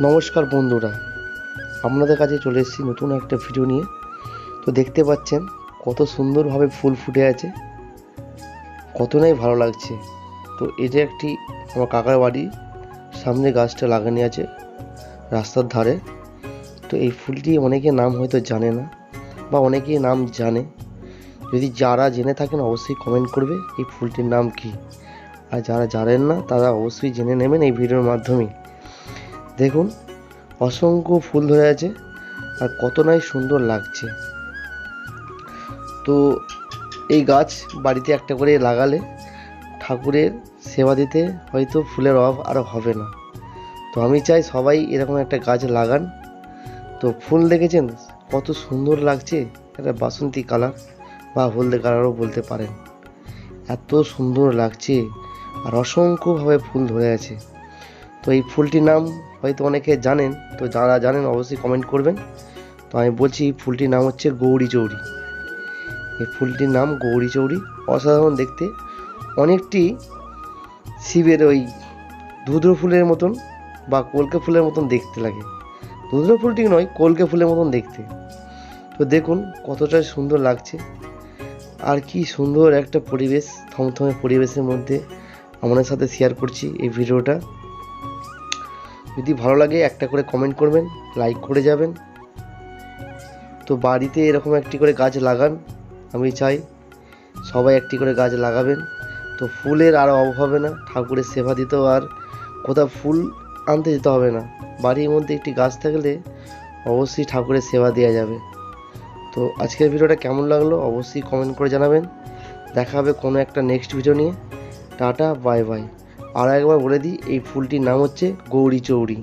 নমস্কার বন্ধুরা, আপনাদের কাছে চলে এসেছি নতুন একটা ভিডিও নিয়ে। তো দেখতে পাচ্ছেন কত সুন্দরভাবে ফুল ফুটে আছে, কত নাই ভালো লাগছে। তো এটা একটি আমার কাকার বাড়ি, সামনে গাছটা লাগানো আছে রাস্তার ধারে। তো এই ফুলটি অনেকে নাম হয়তো জানে না বা অনেকেই নাম জানে। যদি যারা জেনে থাকেন অবশ্যই কমেন্ট করবে এই ফুলটির নাম কি। আর যারা জানেন না, তারা অবশ্যই জেনে নেবেন এই ভিডিওর মাধ্যমে। দেখুন, অসংখ্য ফুল ধরে আছে আর কত নাই সুন্দর লাগছে। তো এই গাছ বাড়িতে একটা করে লাগালে ঠাকুরের সেবা দিতে হয়তো ফুলের অভাব আর হবে না। তো আমি চাই সবাই এরকম একটা গাছ লাগান। তো ফুল দেখেছেন? কত সুন্দর লাগছে একটা বাসন্তী কালার বা হলদে কালারও বলতে পারেন। এত সুন্দর লাগছে আর অসংখ্যভাবে ফুল ধরে আছে। তো এই ফুলটির নাম হয়তো অনেকে জানেন, তো যারা জানেন অবশ্যই কমেন্ট করবেন। তো আমি বলছি, ফুলটির নাম হচ্ছে গৌরী চৌড়ি এই ফুলটির নাম গৌরী চৌড়ি অসাধারণ দেখতে। অনেকটি শিবের ওই ধুদ্র ফুলের মতন বা কলকে ফুলের মতন দেখতে লাগে। ধুদ্র ফুলটি নয়, কলকে ফুলের মতন দেখতে। তো দেখুন কতটা সুন্দর লাগছে। আর কি সুন্দর একটা পরিবেশ, থমথমে পরিবেশের মধ্যে আমাদের সাথে শেয়ার করছি এই ভিডিওটা। যদি ভালো লাগে, একটা করে কমেন্ট করবেন লাইক করে যাবেন। তো বাড়িতে এরকম একটি করে গাছ লাগান, আমি চাই সবাই একটি করে গাছ লাগাবেন। তো ফুলের আর অভাব হবে না, ঠাকুরের সেবা দিতেও আর কোথাও ফুল আনতে যেতে হবে না। বাড়ির মধ্যে একটি গাছ থাকলে অবশ্যই ঠাকুরের সেবা দেওয়া যাবে। তো আজকের ভিডিওটা কেমন লাগল অবশ্যই কমেন্ট করে জানাবেন। দেখা হবে কোনো একটা নেক্সট ভিডিও নিয়ে। টাটা বাই বাই আর একবার বলে দিই এই ফুলটির নাম হচ্ছে গৌরী চৌড়ি